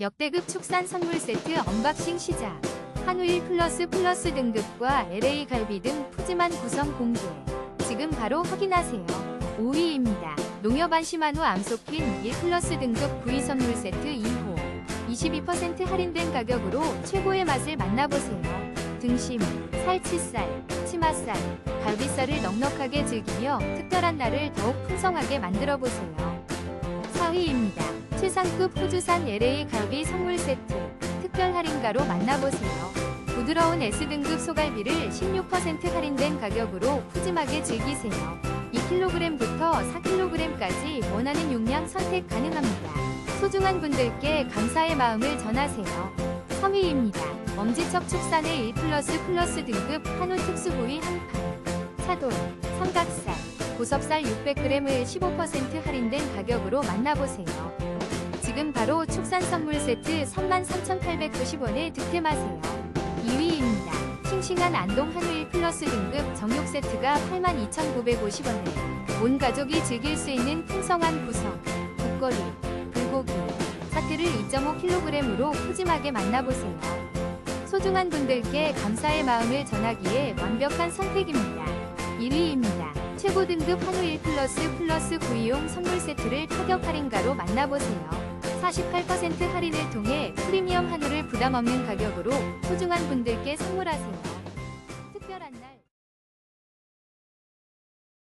역대급 축산 선물 세트 언박싱 시작. 한우 1 플러스 플러스 등급과 LA 갈비 등 푸짐한 구성 공개. 지금 바로 확인하세요. 5위입니다. 농협 안심한우 암소킨 1 플러스 등급 부위 선물 세트 2호. 22% 할인된 가격으로 최고의 맛을 만나보세요. 등심, 살치살, 치맛살, 갈비살을 넉넉하게 즐기며 특별한 날을 더욱 풍성하게 만들어보세요. 4위입니다. 최상급 호주산 LA 갈비 선물 세트 특별 할인가로 만나보세요. 부드러운 S등급 소갈비를 16% 할인된 가격으로 푸짐하게 즐기세요. 2kg부터 4kg까지 원하는 용량 선택 가능합니다. 소중한 분들께 감사의 마음을 전하세요. 3위입니다. 엄지척 축산의 1 플러스 플러스 등급 한우 특수부위 한판 차돌, 삼각살, 고섭살 600g을 15% 할인된 가격으로 만나보세요. 지금 바로 축산 선물 세트 33,890원에 득템하세요. 2위입니다. 싱싱한 안동 한우 1 플러스 등급 정육 세트가 82,950원에 온 가족이 즐길 수 있는 풍성한 구성, 국거리, 불고기, 사태를 2.5kg으로 푸짐하게 만나보세요. 소중한 분들께 감사의 마음을 전하기에 완벽한 선택입니다. 1위입니다. 최고 등급 한우 1 플러스 플러스 구이용 선물 세트를 가격 할인가로 만나보세요. 48% 할인을 통해 프리미엄 한우를 부담 없는 가격으로 소중한 분들께 선물하세요.